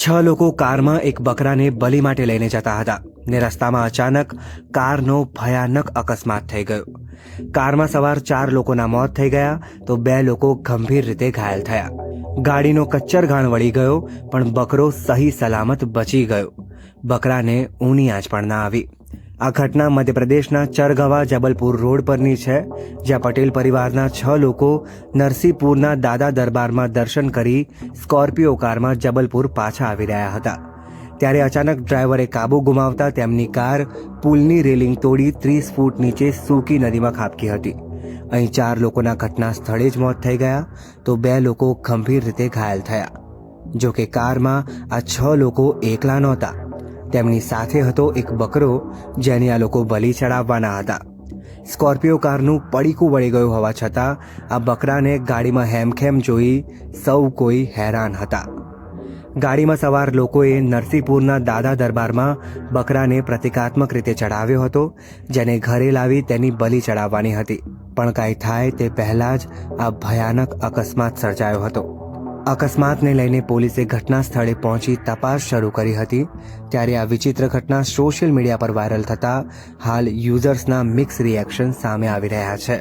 છ લોકો કારમાં એક બકરાને બલી માટે લઈને જતા હતા ને રસ્તામાં અચાનક કારનો ભયાનક અકસ્માત થઈ ગયો. કારમાં સવાર ચાર લોકોના મોત થઈ ગયા તો બે લોકો ગંભીર રીતે ઘાયલ થયા. ગાડીનો કચ્ચર ઘાણ વળી ગયો પણ બકરો સહી સલામત બચી ગયો. બકરાને ઊની આંચ પણ ના આવી. આ ઘટના મધ્યપ્રદેશના ચરગવા જબલપુર રોડ પરની છે, જ્યાં પટેલ પરિવારના છ લોકો નરસિંહપુરના દાદા દરબારમાં દર્શન કરી સ્કોર્પિયો કારમાં જબલપુર પાછા આવી રહ્યા હતા. ત્યારે અચાનક ડ્રાઈવરે કાબુ ગુમાવતા તેમની કાર પુલની રેલિંગ તોડી ત્રીસ ફૂટ નીચે સૂકી નદીમાં ખાબકી હતી. અહીં ચાર લોકોના ઘટના સ્થળે જ મોત થઈ ગયા, તો બે લોકો ગંભીર રીતે ઘાયલ થયા. જો કે કારમાં આ છ લોકો એકલા નહોતા. તેમની સાથે હતો એક બકરો જેની આ લોકો બલી ચડાવવાના હતા. સ્કોર્પિયો કારનું પડીકું વળી ગયું હોવા છતાં આ બકરાને ગાડીમાં હેમખેમ જોઈ સૌ કોઈ હેરાન હતા. ગાડીમાં સવાર લોકોએ નરસિંહપુરના દાદા દરબારમાં બકરાને પ્રતિકાત્મક રીતે ચડાવ્યો હતો, જેને ઘરે લાવી તેની બલી ચડાવવાની હતી. પણ કાંઈ થાય તે પહેલાં જ આ ભયાનક અકસ્માત સર્જાયો હતો. અકસ્માતને લઈને પોલીસે ઘટના સ્થળે પહોંચી તપાસ શરૂ કરી હતી, ત્યારે આ વિચિત્ર ઘટના સોશિયલ મીડિયા પર વાયરલ થતા હાલ યુઝર્સના મિક્સ રિએક્શન સામે આવી રહ્યા છે.